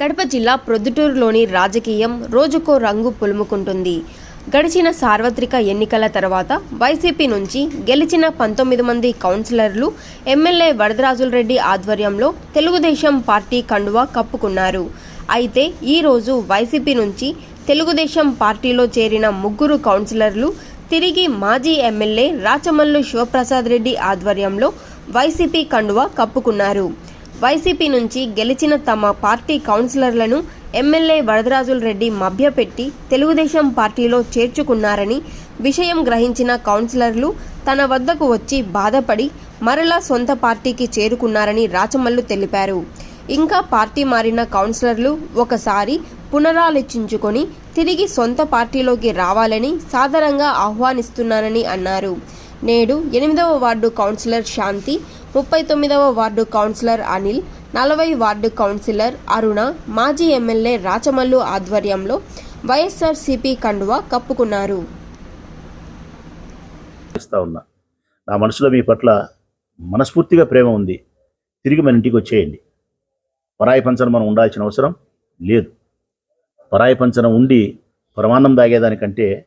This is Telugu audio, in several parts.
కడప జిల్లా ప్రొద్దుటూరులోని రాజకీయం రోజుకో రంగు పులుముకుంటుంది. గడిచిన సార్వత్రిక ఎన్నికల తర్వాత వైసీపీ నుంచి గెలిచిన పంతొమ్మిది మంది కౌన్సిలర్లు ఎమ్మెల్యే వరదరాజులరెడ్డి ఆధ్వర్యంలో తెలుగుదేశం పార్టీ కండువా కప్పుకున్నారు. అయితే ఈరోజు వైసీపీ నుంచి తెలుగుదేశం పార్టీలో చేరిన ముగ్గురు కౌన్సిలర్లు తిరిగి మాజీ ఎమ్మెల్యే రాచమల్లు శివప్రసాద్ రెడ్డి ఆధ్వర్యంలో వైసీపీ కండువా కప్పుకున్నారు. వైసీపీ నుంచి గెలిచిన తమ పార్టీ కౌన్సిలర్లను ఎమ్మెల్యే వరదరాజుల రెడ్డి మభ్యపెట్టి తెలుగుదేశం పార్టీలో చేర్చుకున్నారని విషయం గ్రహించిన కౌన్సిలర్లు తన వద్దకు వచ్చి బాధపడి మరలా సొంత పార్టీకి చేరుకున్నారని రాచమల్లు తెలిపారు. ఇంకా పార్టీ మారిన కౌన్సిలర్లు ఒకసారి పునరాలోచించుకొని తిరిగి సొంత పార్టీలోకి రావాలని సాధారణంగా ఆహ్వానిస్తున్నానని అన్నారు. నేడు ఎనిమిదవ వార్డు కౌన్సిలర్ శాంతి ముప్పై తొమ్మిదవ వార్డు కౌన్సిలర్ అనిల్ నలభై వార్డు కౌన్సిలర్ అరుణ మాజీ ఎమ్మెల్యే రాచమల్లు ఆధ్వర్యంలో వైఎస్ఆర్సీపీ కండువా కప్పుకున్నారు. ఉన్నా. నా మనసులో మీ పట్ల మనస్ఫూర్తిగా ప్రేమ ఉంది. తిరిగి మన ఇంటికి వచ్చేయండి. పరాయి పంచన మనం ఉండాల్సిన అవసరం లేదు. పరాయి పంచన ఉండి పరమాన్నం తాగేదానికంటే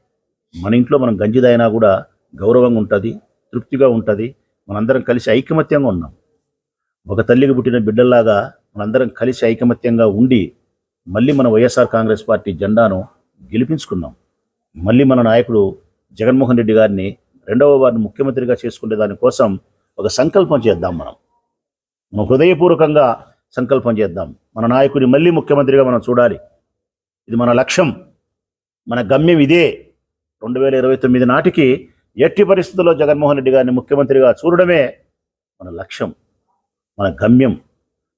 మన ఇంట్లో మనం గంజి తాగినా కూడా గౌరవంగా ఉంటుంది తృప్తిగా ఉంటుంది మనందరం కలిసి ఐకమత్యంగా ఉన్నాం. ఒక తల్లికి పుట్టిన బిడ్డల్లాగా మనందరం కలిసి ఐకమత్యంగా ఉండి మళ్ళీ మన వైఎస్ఆర్ కాంగ్రెస్ పార్టీ జెండాను గెలిపించుకున్నాం. మళ్ళీ మన నాయకుడు జగన్మోహన్ రెడ్డి గారిని రెండవ వారిని ముఖ్యమంత్రిగా చేసుకునే దానికోసం ఒక సంకల్పం చేద్దాం మనం. మనం హృదయపూర్వకంగా సంకల్పం చేద్దాం. మన నాయకుడిని మళ్ళీ ముఖ్యమంత్రిగా మనం చూడాలి. ఇది మన లక్ష్యం. మన గమ్యం ఇదే. రెండు వేల ఇరవై తొమ్మిది నాటికి ఎట్టి పరిస్థితుల్లో జగన్మోహన్ రెడ్డి గారిని ముఖ్యమంత్రిగా చూడడమే మన లక్ష్యం మన గమ్యం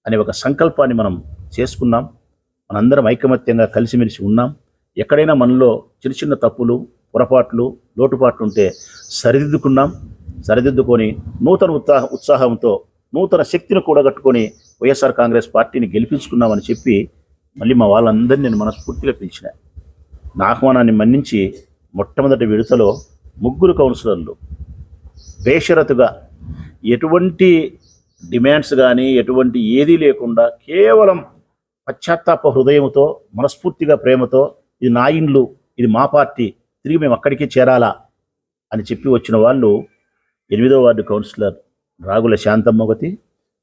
అనే ఒక సంకల్పాన్ని మనం చేసుకున్నాం. మనందరం ఐకమత్యంగా కలిసిమెలిసి ఉన్నాం. ఎక్కడైనా మనలో చిన్న చిన్న తప్పులు పొరపాట్లు లోటుపాట్లు ఉంటే సరిదిద్దుకున్నాం. సరిదిద్దుకొని నూతన ఉత్సాహ ఉత్సాహంతో నూతన శక్తిని కూడగట్టుకొని వైఎస్ఆర్ కాంగ్రెస్ పార్టీని గెలిపించుకున్నామని చెప్పి మళ్ళీ మా వాళ్ళందరినీ నేను మనస్ఫూర్తిగా పిలిచిన. నా ఆహ్వానాన్ని మన్నించి మొట్టమొదటి విడతలో ముగ్గురు కౌన్సిలర్లు. బేషరతుగా ఎటువంటి డిమాండ్స్ కానీ ఎటువంటి ఏదీ లేకుండా కేవలం పశ్చాత్తాప హృదయంతో మనస్ఫూర్తిగా ప్రేమతో ఇది నా ఇండ్లు ఇది మా పార్టీ తిరిగి మేము అక్కడికి చేరాలా అని చెప్పి వచ్చిన వాళ్ళు ఎనిమిదో వార్డు కౌన్సిలర్ రాగుల శాంతం మొగతి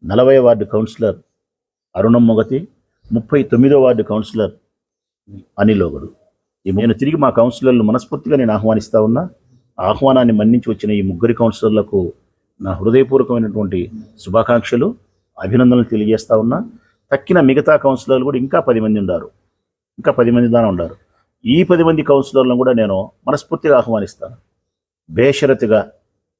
నలభై వార్డు కౌన్సిలర్ అరుణం మొగతి ముప్పై తొమ్మిదో వార్డు కౌన్సిలర్ అనిల్ ఈ నేను తిరిగి మా కౌన్సిలర్లు మనస్ఫూర్తిగా నేను ఆహ్వానిస్తా ఉన్నా. ఆహ్వానాన్ని మన్నించి వచ్చిన ఈ ముగ్గురి కౌన్సిలర్లకు నా హృదయపూర్వకమైనటువంటి శుభాకాంక్షలు అభినందనలు తెలియజేస్తా ఉన్నా. తక్కిన మిగతా కౌన్సిలర్లు కూడా ఇంకా పది మంది ఉన్నారు. ఇంకా పది మంది దాకా ఉన్నారు. ఈ పది మంది కౌన్సిలర్లను కూడా నేను మనస్ఫూర్తిగా ఆహ్వానిస్తాను. బేషరతుగా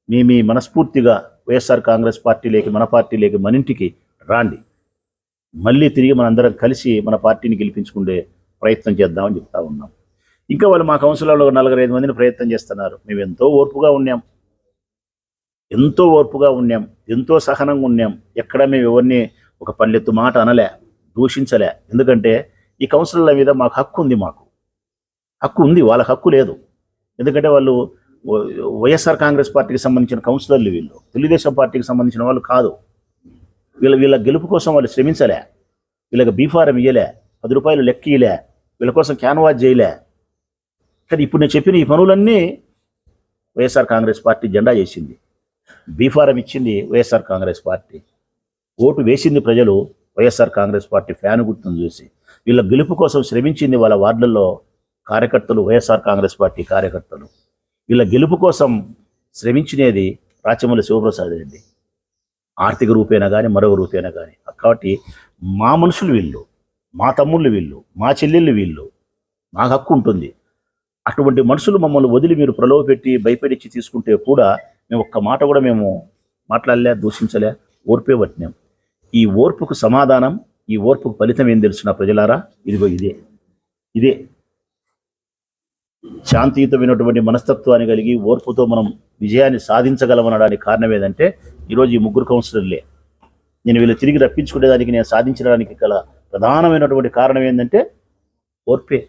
మీ మీ మనస్ఫూర్తిగా వైఎస్ఆర్ కాంగ్రెస్ పార్టీలోకి మన పార్టీలోకి మన ఇంటికి రాండి. మళ్ళీ తిరిగి మనందరం కలిసి మన పార్టీని గెలిపించుకునే ప్రయత్నం చేద్దామని చెప్తా ఉన్నాం. ఇంకా వాళ్ళు మా కౌన్సిలర్లో నలభై నలుగురు ఐదు మందిని ప్రయత్నం చేస్తున్నారు. మేము ఎంతో ఓర్పుగా ఉన్నాం. ఎంతో ఓర్పుగా ఉన్నాం. ఎంతో సహనంగా ఉన్నాం. ఎక్కడ మేము ఎవరిని ఒక పల్లెత్తు మాట అనలే దూషించలే. ఎందుకంటే ఈ కౌన్సిలర్ల మీద మాకు హక్కు ఉంది మాకు. హక్కు ఉంది వాళ్ళ హక్కు లేదు. ఎందుకంటే వాళ్ళు వైఎస్ఆర్ కాంగ్రెస్ పార్టీకి సంబంధించిన కౌన్సిలర్లు వీళ్ళు. తెలుగుదేశం పార్టీకి సంబంధించిన వాళ్ళు కాదు. వీళ్ళ వీళ్ళ గెలుపు కోసం వాళ్ళు శ్రమించలే. వీళ్ళకి బీఫారం ఇయ్యలే పది రూపాయలు లెక్క ఇయ్యలే. వీళ్ళ కోసం క్యాన్వాస్ చేయలే. కానీ ఇప్పుడు నేను చెప్పిన ఈ పనులన్నీ వైఎస్ఆర్ కాంగ్రెస్ పార్టీ జెండా చేసింది. బీఫారం ఇచ్చింది వైఎస్ఆర్ కాంగ్రెస్ పార్టీ. ఓటు వేసింది ప్రజలు వైఎస్ఆర్ కాంగ్రెస్ పార్టీ ఫ్యాన్ గుర్తును చూసి. వీళ్ళ గెలుపు కోసం శ్రమించింది వాళ్ళ వార్డుల్లో కార్యకర్తలు వైఎస్ఆర్ కాంగ్రెస్ పార్టీ కార్యకర్తలు. వీళ్ళ గెలుపు కోసం శ్రమించినది రాచమల్లి శివప్రసాద్ రెడ్డి. ఆర్థిక రూపేనా కానీ మరొక రూపేనా కానీ కాబట్టి మా మనుషులు వీళ్ళు మా తమ్ముళ్ళు వీళ్ళు మా చెల్లెళ్ళు వీళ్ళు. నాకు హక్కు ఉంటుంది. అటువంటి మనుషులు మమ్మల్ని వదిలి మీరు ప్రలోభ పెట్టి భయపెడిచ్చి తీసుకుంటే కూడా మేము ఒక్క మాట కూడా మేము మాట్లాడలే దూషించలే ఓర్పే పట్టినాం. ఈ ఓర్పుకు సమాధానం ఈ ఓర్పుకు ఫలితం ఏం తెలుసిన ప్రజలారా? ఇదిగో ఇదే. ఇదే. శాంతియుతమైనటువంటి మనస్తత్వాన్ని కలిగి ఓర్పుతో మనం విజయాన్ని సాధించగలమనడానికి కారణం ఏదంటే ఈరోజు ఈ ముగ్గురు కౌన్సిలర్లే. నేను వీళ్ళు తిరిగి రప్పించుకునేదానికి నేను సాధించడానికి గల ప్రధానమైనటువంటి కారణం ఏంటంటే ఓర్పే.